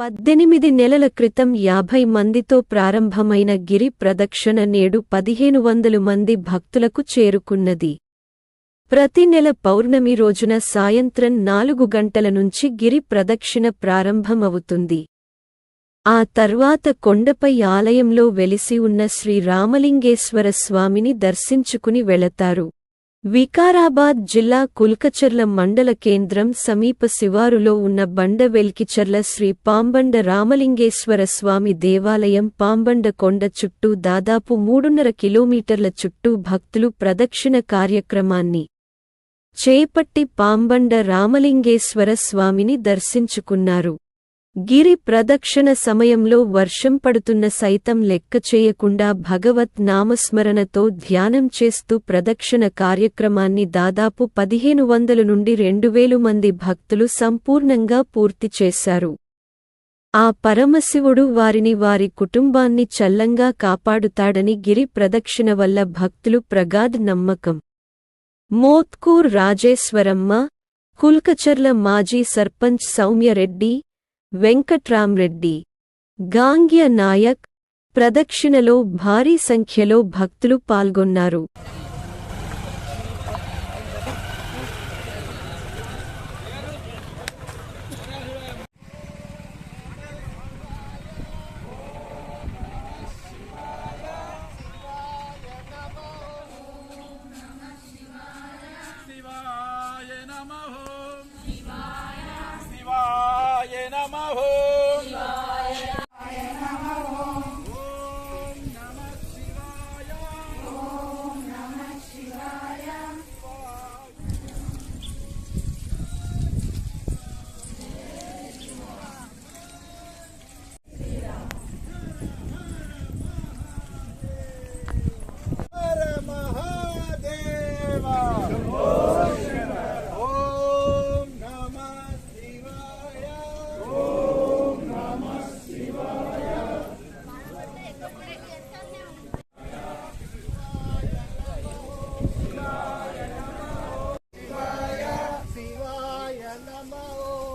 పద్దెనిమిది నెలల క్రితం యాభై మందితో ప్రారంభమైన గిరి ప్రదక్షిణ నేడు పదిహేను వందలు మంది భక్తులకు చేరుకున్నది. ప్రతి నెల పౌర్ణమి రోజున సాయంత్రం నాలుగు గంటల నుంచి గిరి ప్రదక్షిణ ప్రారంభమవుతుంది. ఆ తర్వాత కొండపై ఆలయంలో వెలిసి ఉన్న శ్రీరామలింగేశ్వర స్వామిని దర్శించుకుని వెళతారు. వికారాబాద్ జిల్లా కుల్కచర్ల మండల కేంద్రం సమీప శివారులో ఉన్న బండ వెల్కిచర్ల శ్రీ పాంబండ రామలింగేశ్వర స్వామి దేవాలయం పాంబండ కొండ చుట్టూ దాదాపు మూడున్నర కిలోమీటర్ల చుట్టూ భక్తులు ప్రదక్షిణ కార్యక్రమాన్ని చేపట్టి పాంబండ రామలింగేశ్వర స్వామిని దర్శించుకున్నారు. గిరి ప్రదక్షిణ సమయంలో వర్షం పడుతున్న సైతం లెక్క చేయకుండా భగవత్ నామస్మరణతో ధ్యానం చేస్తూ ప్రదక్షిణ కార్యక్రమాన్ని దాదాపు పదిహేను వందల నుండి రెండువేలు మంది భక్తులు సంపూర్ణంగా పూర్తి చేశారు. ఆ పరమశివుడు వారిని వారి కుటుంబాన్ని చల్లంగా కాపాడుతాడని గిరి ప్రదక్షిణ వల్ల భక్తులు ప్రగాద్ నమ్మకం. మోత్కూర్ రాజేశ్వరమ్మ కుల్కచర్ల మాజీ సర్పంచ్ సౌమ్యరెడ్డి వెంకట్రామ్రెడ్డి. గాంగ్య నాయక్ ప్రదక్షిణలో భారీ సంఖ్యలో భక్తులు పాల్గొన్నారు.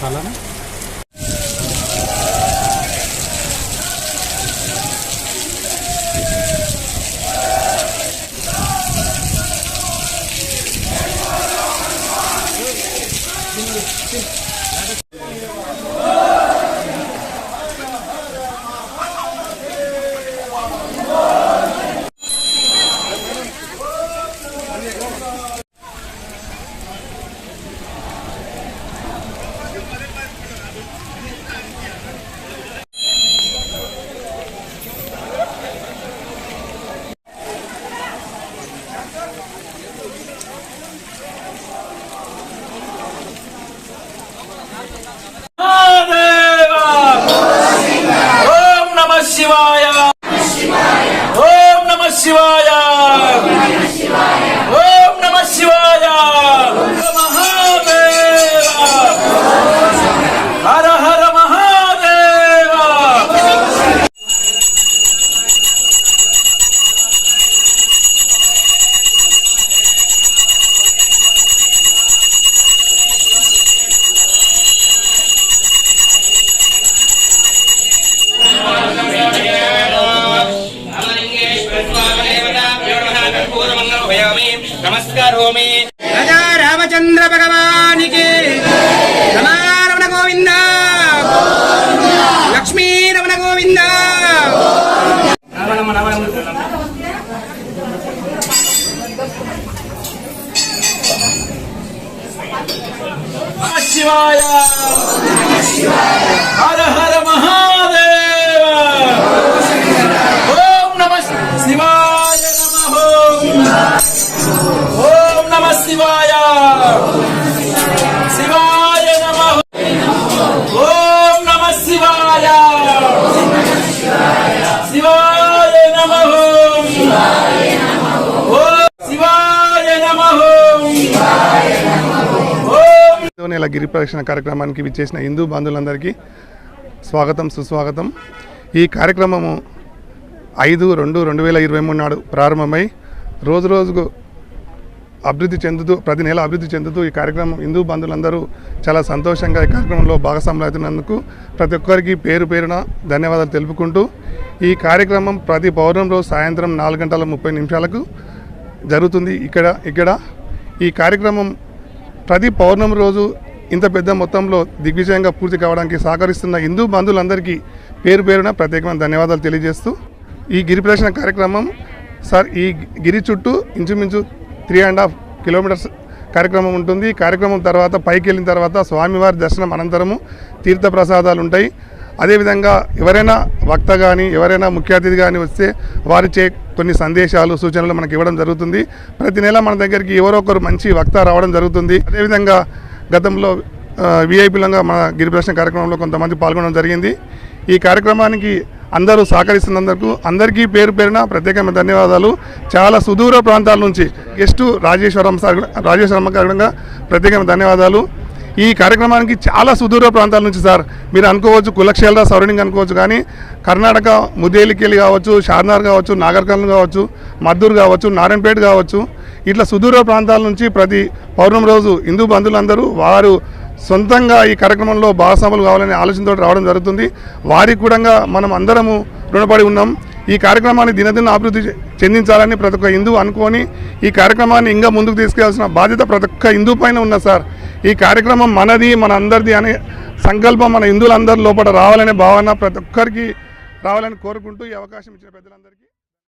সালাম சிவாய నమస్కారోమి రాజా రామచంద్ర భగవానికి రమారమణ గోవింద. లక్ష్మీ రమణ గోవింద. శివాయ. హర నెల గిరి ప్రదక్షిణ కార్యక్రమానికి విచ్చేసిన హిందూ బంధువులందరికీ స్వాగతం సుస్వాగతం. ఈ కార్యక్రమము ఐదు రెండు రెండు వేల ఇరవై మూడు నాడు ప్రారంభమై రోజు రోజుకు అభివృద్ధి చెందుతూ ప్రతి నెల అభివృద్ధి చెందుతూ ఈ కార్యక్రమం హిందూ బంధువులందరూ చాలా సంతోషంగా ఈ కార్యక్రమంలో భాగస్వాములు అవుతున్నందుకు ప్రతి ఒక్కరికి పేరు పేరున ధన్యవాదాలు తెలుపుకుంటూ ఈ కార్యక్రమం ప్రతి పౌర్ణం రోజు సాయంత్రం నాలుగు గంటల ముప్పై నిమిషాలకు జరుగుతుంది. ఇక్కడ ఇక్కడ ఈ కార్యక్రమం ప్రతి పౌర్ణమి రోజు ఇంత పెద్ద మొత్తంలో దిగ్విజయంగా పూర్తి కావడానికి సహకరిస్తున్న హిందూ బంధువులందరికీ పేరు పేరున ప్రత్యేకమైన ధన్యవాదాలు తెలియజేస్తూ ఈ గిరి ప్రదర్శన కార్యక్రమం సార్ ఈ గిరి చుట్టూ ఇంచుమించు త్రీ అండ్ హాఫ్ కిలోమీటర్స్ కార్యక్రమం ఉంటుంది. కార్యక్రమం తర్వాత పైకి వెళ్ళిన తర్వాత స్వామివారి దర్శనం అనంతరము తీర్థ ప్రసాదాలు ఉంటాయి. అదేవిధంగా ఎవరైనా వక్త కానీ ఎవరైనా ముఖ్య అతిథి కానీ వస్తే వారిచే కొన్ని సందేశాలు సూచనలు మనకి ఇవ్వడం జరుగుతుంది. ప్రతి నెల మన దగ్గరికి ఎవరో ఒకరు మంచి వక్త రావడం జరుగుతుంది. అదేవిధంగా గతంలో విఐపీలంగా మన గిరిప్రదర్శన కార్యక్రమంలో కొంతమంది పాల్గొనడం జరిగింది. ఈ కార్యక్రమానికి అందరూ సహకరిస్తున్నందుకు అందరికీ పేరు పేరున ప్రత్యేకమైన ధన్యవాదాలు. చాలా సుదూర ప్రాంతాల నుంచి గెస్ట్ రాజేశ్వరం సార్ రాజేశ్వరమ్మ గారు ప్రత్యేకమైన ధన్యవాదాలు. ఈ కార్యక్రమానికి చాలా సుదూర ప్రాంతాల నుంచి సార్ మీరు అనుకోవచ్చు కులక్షేల సరౌండింగ్ అనుకోవచ్చు కానీ కర్ణాటక ముదేలికెళ్ళి కావచ్చు షార్నార్ కావచ్చు నాగర్కర్నూలు కావచ్చు మద్దూరు కావచ్చు నారాయణపేట కావచ్చు ఇట్లా సుదూర ప్రాంతాల నుంచి ప్రతి పౌర్ణమి రోజు హిందూ బంధువులందరూ వారు సొంతంగా ఈ కార్యక్రమంలో భాగస్వాములు కావాలనే ఆలోచనతో రావడం జరుగుతుంది. వారికి కూడా మనం అందరము రుణపడి ఉన్నాం. ఈ కార్యక్రమాన్ని దినదిన అభివృద్ధి చెందించాలని ప్రతి ఒక్క హిందూ అనుకొని ఈ కార్యక్రమాన్ని ఇంకా ముందుకు తీసుకెళ్ళాల్సిన బాధ్యత ప్రతి ఒక్క హిందూ పైన ఉన్న సార్. ఈ కార్యక్రమం మనది మన అందరిది అనే సంకల్పం మన హిందువులందరి లోపల రావాలనే భావన ప్రతి ఒక్కరికి రావాలని కోరుకుంటూ ఈ అవకాశం ఇచ్చిన పెద్దలందరికీ